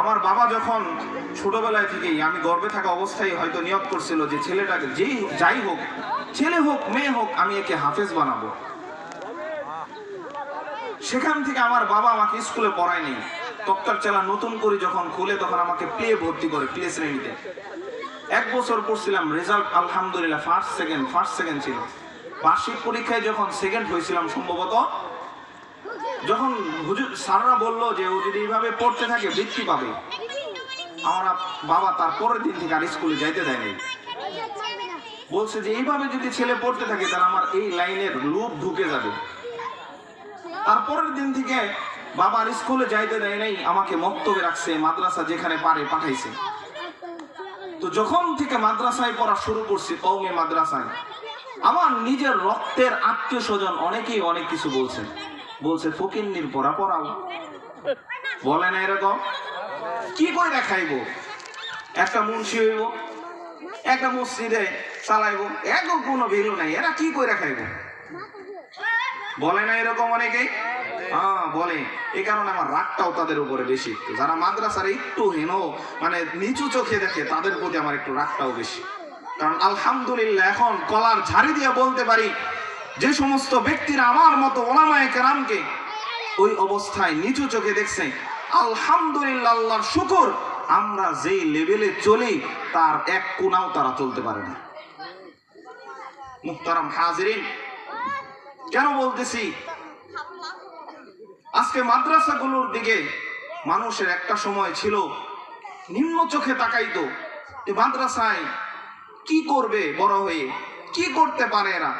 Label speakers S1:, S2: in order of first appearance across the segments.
S1: আমার বাবা যখন ছোটবেলায় থেকেই আমি গর্বে থাকা অবস্থায় হয়তো নিয়োগ করছিল যে ছেলেটাকে যেই যাই হোক, ছেলে হোক, মেয়ে হোক, আমি একে হাফেজ বানাবো। সেখান থেকে আমার বাবা আমাকে স্কুলে পড়ায় নেই। তক্তার চালা নতুন করে যখন খুলে তখন আমাকে প্লে ভর্তি করে, প্লে শ্রেণীতে। এক বছর পড়ছিলাম, রেজাল্ট আলহামদুলিল্লাহ ফার্স্ট সেকেন্ড ফার্স্ট সেকেন্ড ছিল। বার্ষিক পরীক্ষায় যখন সেকেন্ড হয়েছিলাম সম্ভবত যখন হুজুর স্যাররা বলল যে ও যদি এইভাবে পড়তে থাকে, বৃত্তি পাবে। আমার বাবা তার পরের দিন থেকে আর স্কুলে যাইতে দেয় নাই। বলছে যে এইভাবে যদি ছেলে পড়তে থাকে, তাহলে আমার এই লাইনের লুপ ঢুকে যাবে। তারপরের দিন থেকে বাবা আর স্কুলে যাইতে দেয় নাই, আমাকে মক্তবে রাখছে, মাদ্রাসা যেখানে পারে পাঠাইছে। তো যখন থেকে মাদ্রাসায় পড়া শুরু করছি কৌমে মাদ্রাসায়, আমার নিজের রক্তের আত্মীয় স্বজন অনেকেই অনেক কিছু বলছে। বলছে ফকিন্নির পড়া পড়াও বলে না এরকম? কি করে দেখাইব একটা মুন্সি হইব, একটা মসজিদে চালাইব এত কোনো ভ্যালু নাই, এরা কি করে দেখাইব বলে না এরকম অনেকেই হ্যাঁ বলে। এই কারণে আমার রাগটাও তাদের উপরে বেশি যারা মাদ্রাসার একটু হেন মানে নিচু চোখে দেখে, তাদের প্রতি আমার একটু রাগটাও বেশি। কারণ আলহামদুলিল্লাহ, এখন কলার ঝাড়ি দিয়ে বলতে পারি যে সমস্ত ব্যক্তিরা আমার মতো ওলামায়ে কেরামকে ওই অবস্থায় নিচু চোখে দেখছে, আলহামদুলিল্লাহ, শুকর, আমরা যেই লেভেলে চলি, তার এক কোনাও তারা চলতে পারে না। মুক্তারাম হাজিরিন, কেন বলতেছি? আজকে মাদ্রাসাগুলোর দিকে মানুষের একটা সময় ছিল, নিম্ন চোখে তাকাইতো মাদ্রাসায় কি করবে বড় হয়ে, কি করতে পারে এরা?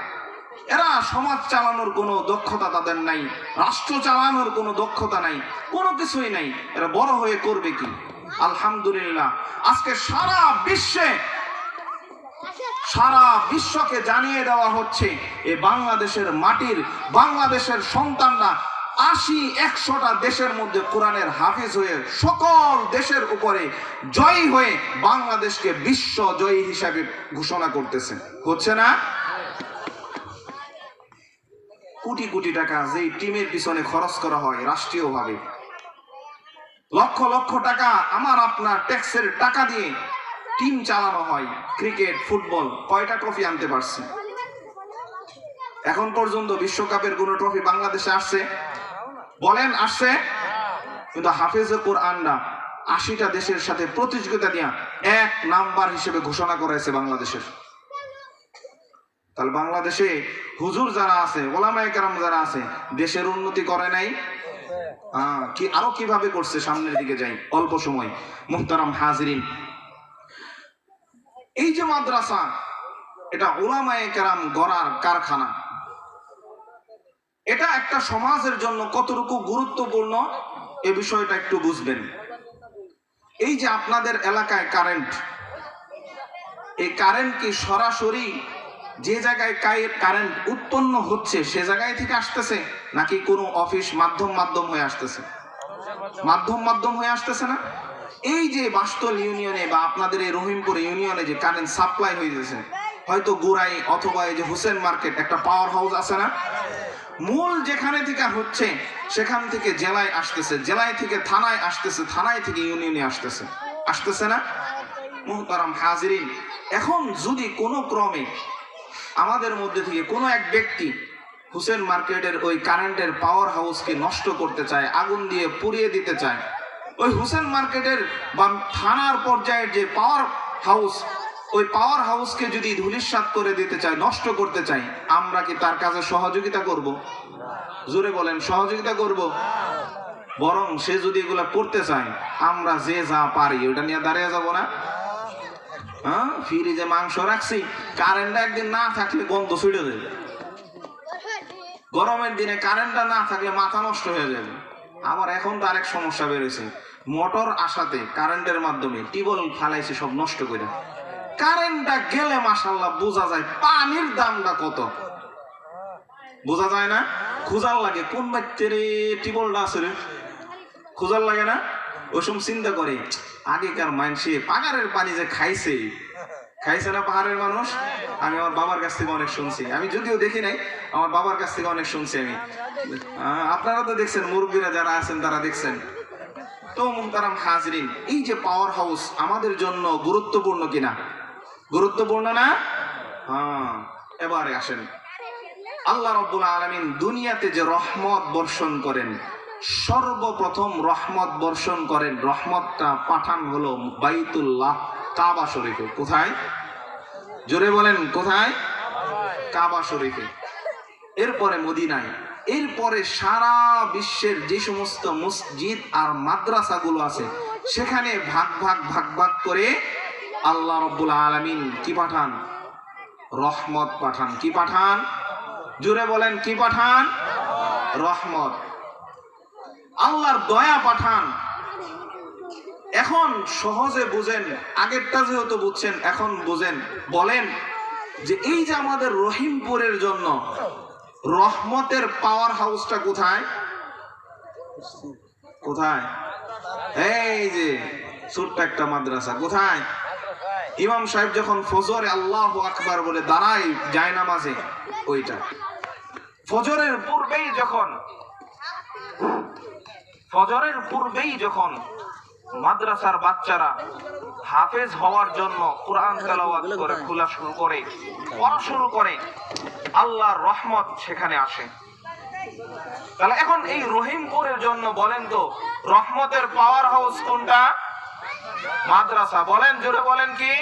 S1: এরা সমাজ চালানোর কোনো দক্ষতা তাদের নাই, রাষ্ট্র চালানোর কোনো দক্ষতা নাই, কোনো কিছুই নাই। এরা বড় হয়ে করবে কি? আলহামদুলিল্লাহ। আজকে সারা বিশ্বে, সারা বিশ্বকে জানিয়ে দেওয়া হচ্ছে, এ বাংলাদেশের মাটির, বাংলাদেশের সন্তানরা আশি, একশোটা দেশের মধ্যে কোরআনের হাফিজ হয়ে সকল দেশের উপরে জয়ী হয়ে বাংলাদেশকে বিশ্ব জয়ী হিসাবে ঘোষণা করতেছে। হচ্ছে না? কোটি কোটি টাকা যেই টিমের পিছনে খরচ করা হয় রাষ্ট্রীয়ভাবে। লক্ষ লক্ষ টাকা আমার আপনার ট্যাক্সের টাকা দিয়ে টিম চালানো হয়, ক্রিকেট, ফুটবল, কয়টা ট্রফি আনতে পারছে? এখন পর্যন্ত বিশ্বকাপের কোন ট্রফি বাংলাদেশে আসছে? বলেন, আসছে? কিন্তু হাফেজে কোরআনরা আশিটা দেশের সাথে প্রতিযোগিতা নিয়ে এক নাম্বার হিসেবে ঘোষণা করেছে বাংলাদেশের। তাহলে বাংলাদেশে হুজুর যারা আছে ওলামায়ে কেরাম যারা আছে দেশের উন্নতি করে নাই? আহ, কি আরও কীভাবে করছে? সামনের দিকে যাই অল্প সময়। মুহতারাম হাজিরিন। এই যে মাদ্রাসা এটা ওলামায়ে কেরাম গড়ার কারখানা। এটা একটা সমাজের জন্য কতটুকু গুরুত্বপূর্ণ? এ বিষয়টা একটু বুঝবেন। এই যে আপনাদের এলাকায় কারেন্ট এই কারেন্ট কি সরাসরি যে জায়গায় কারেন্ট উৎপন্ন হচ্ছে, সে জায়গায় থেকে আসতেছে নাকি কোনো অফিস মাধ্যম মাধ্যম হয়ে আসতেছে? মাধ্যম মাধ্যম হয়ে আসতেছে না? এই যে বাস্তল ইউনিয়নে বা আপনাদের এই রহিমপুর ইউনিয়নে যে কারেন্ট সাপ্লাই হয়ে যাচ্ছে হয়তো গুড়াই অথবা এই যে হোসেন মার্কেট একটা পাওয়ার হাউস আছে না? মূল যেখানে থেকে হচ্ছে, সেখান থেকে জেলায় আসতেছে, জেলায় থেকে থানায় আসতেছে, থানায় থেকে ইউনিয়নে আসতেছে। আসতেছে না? মুহতারাম হাজিরিন, এখন যদি কোনো ক্রমে আমাদের মধ্যে থেকে কোনো এক ব্যক্তি হুসেন মার্কেটের ওই কারেন্টের পাওয়ার হাউসকে নষ্ট করতে চায়, আগুন দিয়ে পুড়িয়ে দিতে চায়, ওই হুসেন মার্কেটের বা থানার পর্যায়ের যে পাওয়ার হাউস ওই পাওয়ার হাউসকে যদি ধুলিস্বাত করে দিতে চায়, নষ্ট করতে চাই আমরা কি তার কাছে সহযোগিতা করব? জোরে বলেন, সহযোগিতা করব? বরং সে যদি এগুলা করতে চায়, আমরা যে যা পারি, ওটা নিয়ে দাঁড়িয়ে যাব না। হ্যাঁ? ফ্রিজে মাংস রাখছি কারেন্টটা একদিন না থাকলে গন্ধ ছুটে যাবে গরমের দিনে কারেন্টটা না থাকলে মাথা নষ্ট হয়ে যাবে। আবার এখন তো আরেক সমস্যা বেরোছে মোটর আসাতে কারেন্টের মাধ্যমে টিবল ফালাইছে, সব নষ্ট করে কারেন্টটা গেলে মাসাল্লাহ বোঝা যায় পানির দামটা কত। বোঝা যায় না? খুঁজার লাগে, কোন বাচ্চা রে টিবলটা আছে রে? খুঁজার লাগে না? ওসব চিন্তা করে আগেকার মানুষে পাগারের পানি যে খাইছে। খাইছে না পাহাড়ের মানুষ? আমি আমার বাবার কাছ থেকে অনেক শুনছি। আমি যদিও দেখি নাই, আমার বাবার কাছ থেকে অনেক শুনছি আমি। আপনারা তো দেখছেন, মুরব্বীরা যারা আছেন তারা দেখছেন। তো মুহতারাম হাজরিন, এই যে পাওয়ার হাউস আমাদের জন্য গুরুত্বপূর্ণ কিনা? গুরুত্বপূর্ণ না? হ্যাঁ এবারে আসেন। আল্লাহ রব্বুল আলমিন দুনিয়াতে যে রহমত বর্ষণ করেন সর্বপ্রথম রহমত বর্ষণ করেন। রহমতটা পাঠান হলো বাইতুল্লাহ কাবা শরীফে। কোথায়? জোরে বলেন, কোথায়? কাবা শরীফে। এরপরে মদিনায়। এরপরে সারা বিশ্বের যে সমস্ত মসজিদ আর মাদ্রাসাগুলো আছে, সেখানে ভাগ ভাগ ভাগ ভাগ করে আল্লাহ রব্বুল আলমিন কি পাঠান? রহমত পাঠান। কি পাঠান? জুড়ে বলেন, কি পাঠান? রহমত। আল্লাহর দয়া পাঠান। এখন সহজে বুঝেন, আগেরটা যেহেতু বুঝছেন, এখন বুঝেন। বলেন যে এই যে আমাদের রহিমপুরের জন্য রহমতের পাওয়ার হাউসটা কোথায়? কোথায়? এই যে ছোট্ট একটা মাদ্রাসা, কোথায়? ইমাম সাহেব যখন ফজরে, আল্লাহ আকবার বলে দাঁড়ায়, যায় নামাজে, ওইটা। ফজরের পূর্বেই যখন ফজরের পূর্বেই যখন মাদ্রাসার বাচ্চারা হাফেজ হওয়ার জন্য কোরআন তেলাওয়াত করে খোলা শুরু করে পড়া শুরু করে আল্লাহর রহমত সেখানে আসে। তাহলে এখন এই রহিমপুরের জন্য বলেন তো রহমতের পাওয়ার হাউস কোনটা? মাদ্রাসা। বলেন জোরে বলেন কি?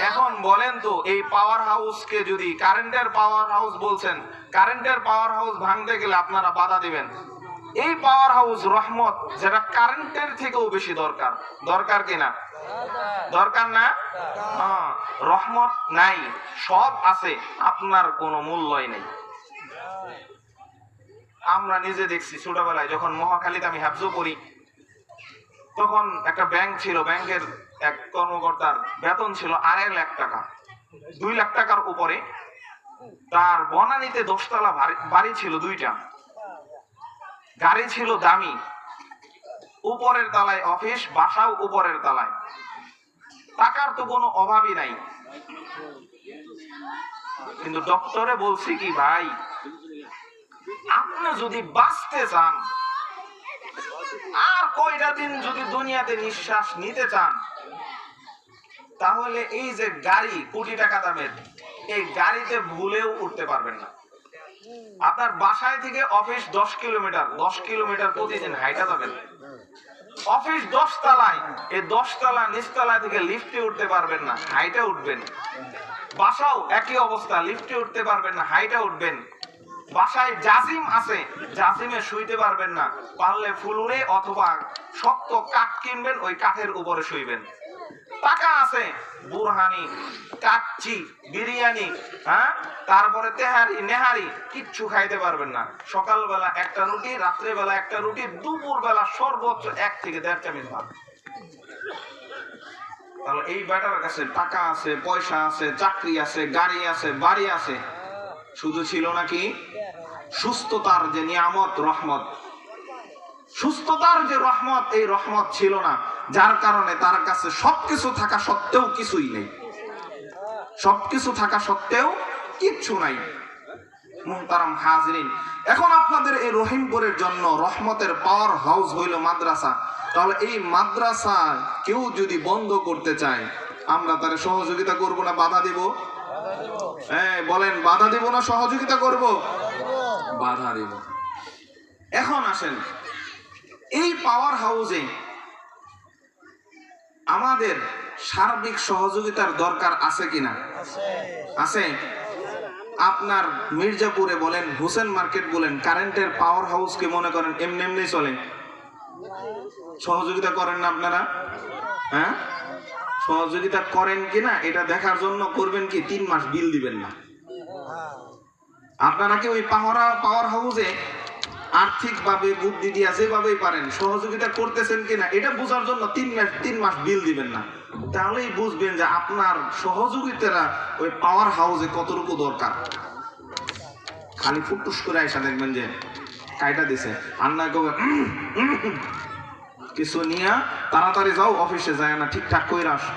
S1: এখন বলেন তো এই পাওয়ার হাউসকে যদি কারেন্টের পাওয়ার হাউস বলছেন কারেন্টের পাওয়ার হাউস ভাঙতে গেলে আপনারা বাধা দিবেন। এই পাওয়ার হাউস রহমত যেটা কারেন্টের থেকেও বেশি দরকার। দরকার কিনা দরকার না? হ্যাঁ, রহমত নাই সব আছে আপনার কোনো মূল্যই নেই। আমরা নিজে দেখছি ছোটবেলায় যখন মহাখালীতে আমি হ্যাবজো করি তখন একটা ব্যাংক ছিল ব্যাংকের এক কর্মকর্তার বেতন ছিল আড়াই লাখ টাকা। দুই লাখ টাকার উপরে তার বনানীতে দশতলা বাড়ি ছিল দুইটা। গাড়ি ছিল দামি। উপরের তলায় অফিস, বাসাও উপরের তলায়। টাকার তো কোনো অভাবই নাই। কিন্তু ডক্টরে বলছি কি, ভাই, আপনি যদি বাঁচতে চান, আর কয়টা দিন যদি দুনিয়াতে নিঃশ্বাস নিতে চান, তাহলে এই যে গাড়ি কোটি টাকা দামের, এই গাড়িতে ভুলেও উঠতে পারবেন না। আপনার বাসায় থেকে অফিস দশ কিলোমিটার দশ কিলোমিটার প্রতিদিন হাইটা যাবেন। অফিস দশ তলায় এই দশ তলা নিচতলা থেকে লিফটে উঠতে পারবেন না, হাইটা উঠবেন। বাসাও একই অবস্থা লিফটে উঠতে পারবেন না, হাইটা উঠবেন। বাসায় জাজিম আছে, জাজিমে শুইতে পারবেন না। পারলে ফুলুরে অথবা শক্ত কাঠ কিনবেন, ওই কাঠের উপরে শুইবেন। টাকা আছে। বুরহানি, কাচ্চি, বিরিয়ানি হ্যাঁ? তারপরে তেহারি, নেহারি, কিচ্ছু খাইতে পারবেন না। সকালবেলা একটা রুটি, রাত্রেবেলা একটা রুটি দুপুর বেলা সর্বোচ্চ এক থেকে দেড় চামচ ভাত। তাহলে এই ব্যাটার কাছে টাকা আছে, পয়সা আছে, চাকরি আছে, গাড়ি আছে, বাড়ি আছে। শুধু ছিল নাকি সুস্থতার যে নিয়ামত, রহমত। সুস্থতার যে রহমত, এই রহমত ছিল না। যার কারণে তার কাছে সবকিছু থাকা সত্ত্বেও কিছুই নেই। সবকিছু থাকা সত্ত্বেও কিচ্ছু নাই। হাজরিন, এখন আপনাদের এই রহিমপুরের জন্য রহমতের পাওয়ার হাউস হইল মাদ্রাসা। তাহলে এই মাদ্রাসা কেউ যদি বন্ধ করতে চায়, আমরা তার সহযোগিতা করব না, বাধা দিব? হ্যাঁ বলেন, বাধা দিব না, সহযোগিতা করব? বাধা দিব। এখন আসেন, এই পাওয়ার হাউসে আমাদের সার্বিক সহযোগিতার দরকার আছে কিনা? আছে। আপনার মির্জাপুরে বলেন, হোসেন মার্কেট বলেন, কারেন্টের পাওয়ার হাউসকে মনে করেন, এমনি এমনি চলে। সহযোগিতা করেন না আপনারা? হ্যাঁ? সহযোগিতা করেন কিনা এটা দেখার জন্য করবেন কি, তিন মাস বিল দিবেন না। আপনারা কি ওই পাওয়ার পাওয়ার হাউসে আর্থিকভাবে, বুদ্ধি দিয়া যেভাবেই পারেন, সহযোগিতা করতেছেন কিনা, এটা বোঝার জন্য তিন মাস তিন মাস বিল দিবেন না। তাহলেই বুঝবেন যে আপনার সহযোগিতারা ওই পাওয়ার হাউসে কতটুকু দরকার। খালি ফুটুস করে আইসা দেখবেন যে কাইটা দিছে। আর না কবে। কিছু নিয়ে তাড়াতাড়ি যাও, অফিসে যায় না, ঠিকঠাক করে আসো।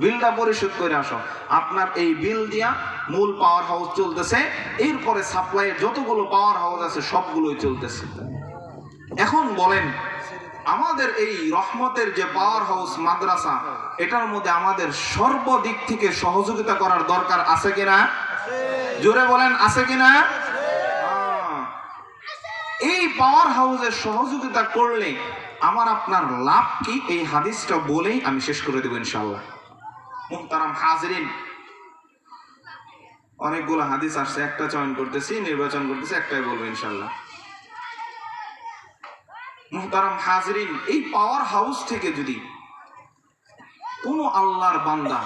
S1: বিলটা পরিশোধ করে আসো। আপনার এই বিল দিয়া মূল পাওয়ার হাউস চলতেছে এরপরে সাপ্লাইয়ের যতগুলো পাওয়ার হাউস আছে সবগুলোই চলতেছে। এখন বলেন আমাদের এই রহমতের যে পাওয়ার হাউস মাদ্রাসা এটার মধ্যে আমাদের সর্বদিক থেকে সহযোগিতা করার দরকার আছে কিনা? জোরে বলেন আছে কিনা? আহ, এই পাওয়ার হাউসের সহযোগিতা করলে আমার আপনার লাভ কি? এই হাদিসটা বলেই আমি শেষ করে দেবো ইনশাল্লাহ মুহতারাম হাজরিন। অনেকগুলো হাদিস আসছে, একটা চয়ন করতেছি, নির্বাচন করতেছি, একটাই বলব ইনশাল্লাহ। মুহতারাম হাজরিন, এই পাওয়ার হাউস থেকে যদি কোনো আল্লাহর বান্দা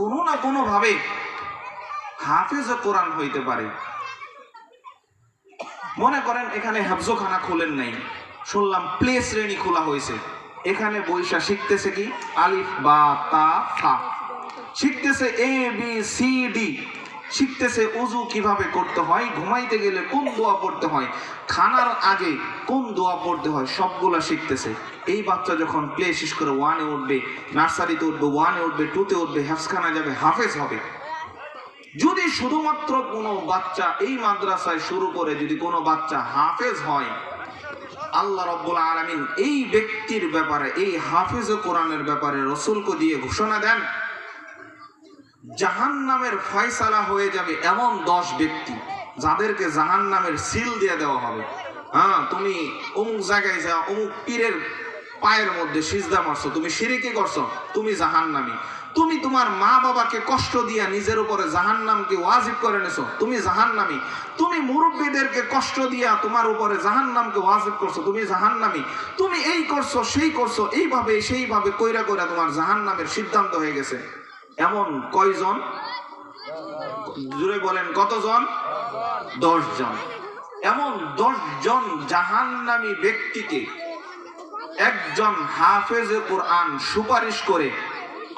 S1: কোনো না কোনো ভাবে হাফেজ কোরআন হইতে পারে, মনে করেন এখানে হাফজোখানা খোলেন নাই, শুনলাম প্লে শ্রেণি খোলা হয়েছে। এখানে বৈশা শিখতেছে কি? আলিফ, বা, তা, ফা। শিখতেছে এ বি সি ডি শিখতেছে উজু কীভাবে করতে হয়, ঘুমাইতে গেলে কোন দোয়া পড়তে হয়, খানার আগে কোন দোয়া পড়তে হয়, সবগুলা শিখতেছে। এই বাচ্চা যখন প্লে শেষ করে ওয়ানে উঠবে, নার্সারিতে উঠবে ওয়ানে উঠবে টুতে উঠবে হাফসখানা যাবে, হাফেজ হবে। যদি শুধুমাত্র কোনো বাচ্চা এই মাদ্রাসায় শুরু করে, যদি কোনো বাচ্চা হাফেজ হয় আল্লাহ রব্বুল আলমিন এই ব্যক্তির ব্যাপারে, এই হাফেজ কোরআনের ব্যাপারে রসুলকে দিয়ে ঘোষণা দেন জাহান নামের ফয়সালা হয়ে যাবে এমন দশ ব্যক্তি যাদেরকে জাহান নামের সিল দিয়ে দেওয়া হবে। হ্যাঁ তুমি অমুক জায়গায় যাও, অমুক পীরের পায়ের মধ্যে সিজদা মারছো, তুমি সিরিকি করছ, তুমি জাহান জাহান্নামি। তুমি তোমার মা বাবাকে কষ্ট দিয়া নিজের উপরে জাহান্নামকে ওয়াজিব করে নেছো। তুমি জাহান্নামি। তুমি মুরব্বীদেরকে কষ্ট দিয়া তোমার উপরে জাহান্নামকে ওয়াজিব করছ। তুমি জাহান্নামি। তুমি এই করছ, সেই করছ, এইভাবে, সেইভাবে কইরা কইরা তোমার জাহান্নামের সিদ্ধান্ত হয়ে গেছে। এমন কয়জন? জুড়ে বলেন, কতজন? দশ জন এমন দশ জন জাহান্নামী ব্যক্তিকে একজন হাফেজে কোরআন সুপারিশ করে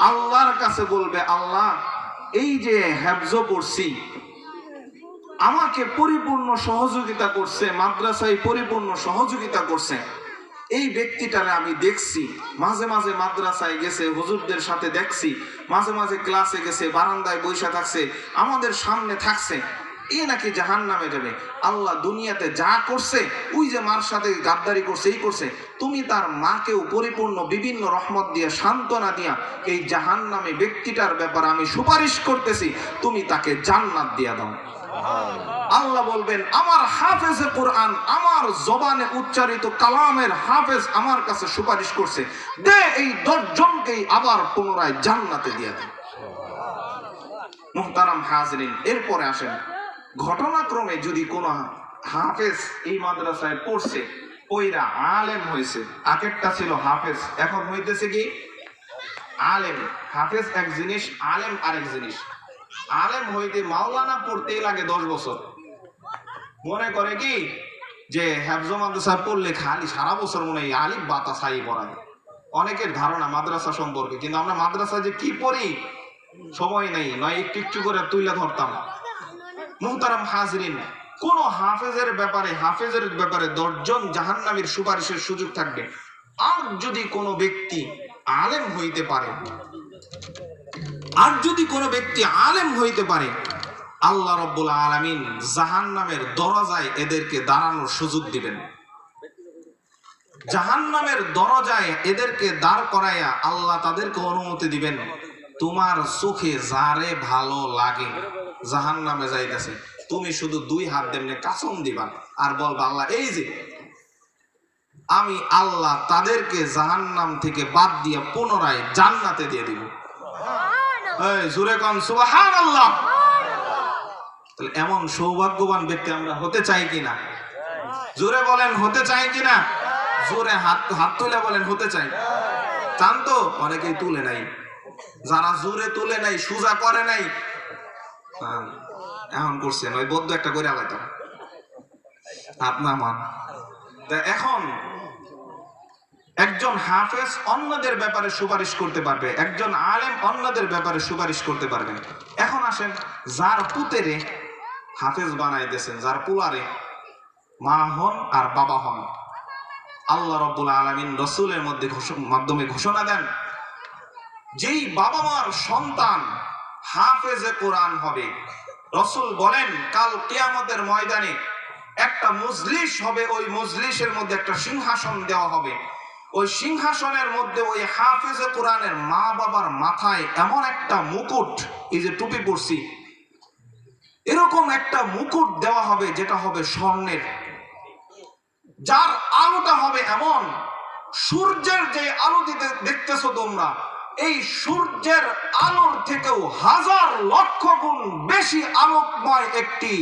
S1: আল্লাহর কাছে বলবে, আল্লাহ, এই যে হ্যাবজ করছি, আমাকে পরিপূর্ণ সহযোগিতা করছে, মাদ্রাসায় পরিপূর্ণ সহযোগিতা করছে, এই ব্যক্তিটারে আমি দেখছি, মাঝে মাঝে মাদ্রাসায় গেছে, হুজুরদের সাথে দেখছি, মাঝে মাঝে ক্লাসে গেছে, বারান্দায় বৈশা থাকছে, আমাদের সামনে থাকছে। এ নাকি জাহান নামে যাবে। আল্লাহ দুনিয়াতে যা করছে ওই যে মার সাথে গাদ্দারি করছে এই করছে। তুমি তার মাকেও পরিপূর্ণ বিভিন্ন রহমত দিয়ে সান্ত্বনা দিয়া এই জাহান নামে ব্যক্তিটার ব্যাপারে আমি সুপারিশ করতেছি তুমি তাকে জান্নাত দিয়া দাও। আল্লাহ বলবেন আমার হাফেজে কোরআন আমার জবানে উচ্চারিত কালামের হাফেজ আমার কাছে সুপারিশ করছে। দে এই দশজনকেই আবার পুনরায় জান্নাতে দিয়ে দে মুহতারাম হাজরিন এরপরে আসেন। ঘটনাক্রমে যদি কোনো হাফেজ এই মাদ্রাসায় পড়ছে ওইরা আলেম হয়েছে, আগেরটা ছিল হাফেজ, এখন হইতেছে কি? আলেম। হাফেজ এক জিনিস, আলেম আরেক জিনিস। আলেম হইতে মাওলানা পড়তেই লাগে দশ বছর। মনে করে কি? যে হ্যাফজ মাদ্রাসা পড়লে খালি সারা বছর মনে হয় আলিফ বাতাসাই পড়ায়। অনেকের ধারণা মাদ্রাসা সম্পর্কে, কিন্তু আমরা মাদ্রাসা যে কি পড়ি, সময় নেই, নয়, একটু একটু করে তুইলা ধরতাম। মুহতারাম হাজরিন, কোন হাফেজের ব্যাপারে হাফেজের ব্যাপারে দশজন জাহান্নামীর সুপারিশের সুযোগ থাকবে। আর যদি কোনো ব্যক্তি আলেম হইতে পারে, আর যদি কোনো ব্যক্তি আলেম হইতে পারে, আল্লাহ রব্বুল আলমিন জাহান নামের দরজায় এদেরকে দাঁড়ানোর সুযোগ দিবেন। জাহান নামের দরজায় এদেরকে দাঁড় করাইয়া আল্লাহ তাদেরকে অনুমতি দিবেন, তোমার চোখে যারে ভালো লাগে। জাহান নামে যাইতেছে। তুমি শুধু দুই হাত দেমনে কাসম দিবা আর বলবা আল্লাহ এই যে আমি আল্লাহ তাদেরকে জাহান্নাম থেকে বাদ দিয়ে পুনরায় জান্নাতে দিয়ে দিব। জুরে কন সুবাহান আল্লাহ তাহলে এমন সৌভাগ্যবান ব্যক্তি আমরা হতে চাই কিনা? জোরে বলেন হতে চাই কিনা? জোরে হাত হাত তুলে বলেন হতে চাই। চান তো? অনেকেই তুলে নাই। যারা জোরে তুলে নাই সুজা করে নাই হ্যাঁ, এখন করছেন ওই বদ্ধ একটা করে আলাইতাম। আপনার মান। এখন একজন হাফেজ অন্যদের ব্যাপারে সুপারিশ করতে পারবে একজন আলেম অন্যদের ব্যাপারে সুপারিশ করতে পারবে। এখন আসেন যার পুতেরে হাফেজ বানাইতেছেন যার পুলারে মা হন আর বাবা হন আল্লাহ রব্বুল আলমিন রসুলের মধ্যে মাধ্যমে ঘোষণা দেন যেই বাবা মার সন্তান হাফেজে কোরআন হবে। রসুল বলেন, কাল কেয়ামতের ময়দানে একটা মজলিস হবে, ওই মজলিসের মধ্যে একটা সিংহাসন দেওয়া হবে। ওই সিংহাসনের মধ্যে ওই হাফেজে কোরআনের মা বাবার মাথায় এমন একটা মুকুট, এই যে টুপি পরছি, এরকম একটা মুকুট দেওয়া হবে, যেটা হবে স্বর্ণের। যার আলোটা হবে এমন, সূর্যের যে আলো দিতে দেখতেছো তোমরা এই সূর্যের আলোর থেকেও হাজার লক্ষ গুণ বেশি আলোকময় একটি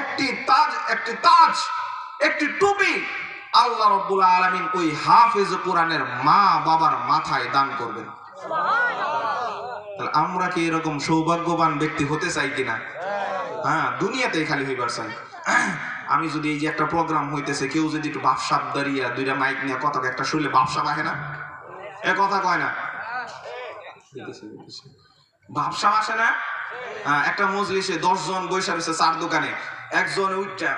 S1: একটি তাজ একটি তাজ, একটি টুপি আল্লাহ রব্বুল আলামিন ওই হাফেজ কোরআনের মা বাবার মাথায় দান করবেন। আমরা কি এরকম সৌভাগ্যবান ব্যক্তি হতে চাই কিনা? হ্যাঁ দুনিয়াতেই খালি হইবার চাই। আমি যদি এই যে একটা প্রোগ্রাম হইতেছে, কেউ যদি একটু বাপসাপ দাঁড়িয়ে দুইটা মাইক নিয়ে কথা একটা শুনলে বাপসাপ আসে না? এ কথা কয় না। ভাবসাব আসে না? হ্যাঁ, একটা মজলিসে দশ জন বৈশা রয়েছে চার দোকানে। একজন উঠটা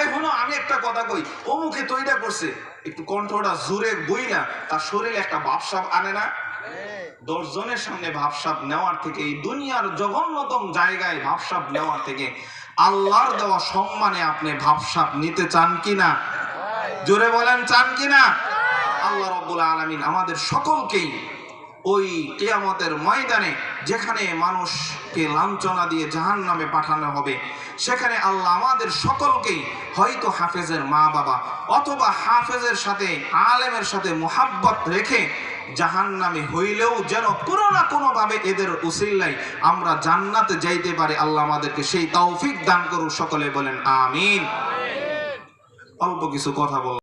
S1: এই হলো আমি একটা কথা কই। অমুকে তৈরি করছে। একটু কণ্ঠটা জোরে বই না তার শরীরে একটা ভাবসাব আনে না? দশ জনের সামনে ভাবসাব নেওয়ার থেকে এই দুনিয়ার জঘন্যতম জায়গায় ভাবসাব নেওয়ার থেকে আল্লাহর দেওয়া সম্মানে আপনি ভাবসাব নিতে চান কিনা? জোরে বলেন চান কিনা? আল্লাহ রব্বুল আলামিন আমাদের সকলকেই ওই কেয়ামতের ময়দানে যেখানে মানুষকে লাঞ্ছনা দিয়ে জাহান নামে পাঠানো হবে, সেখানে আল্লাহ আমাদের সকলকেই হয়তো হাফেজের মা বাবা অথবা হাফেজের সাথে, আলেমের সাথে মোহাব্বত রেখে জাহান নামে হইলেও যেন কোনো না কোনোভাবে এদের উসিল্লাই আমরা জান্নাতে যাইতে পারি, আল্লাহ আমাদেরকে সেই তৌফিক দান করুক, সকলে বলেন আমিন। অল্প কিছু কথা বল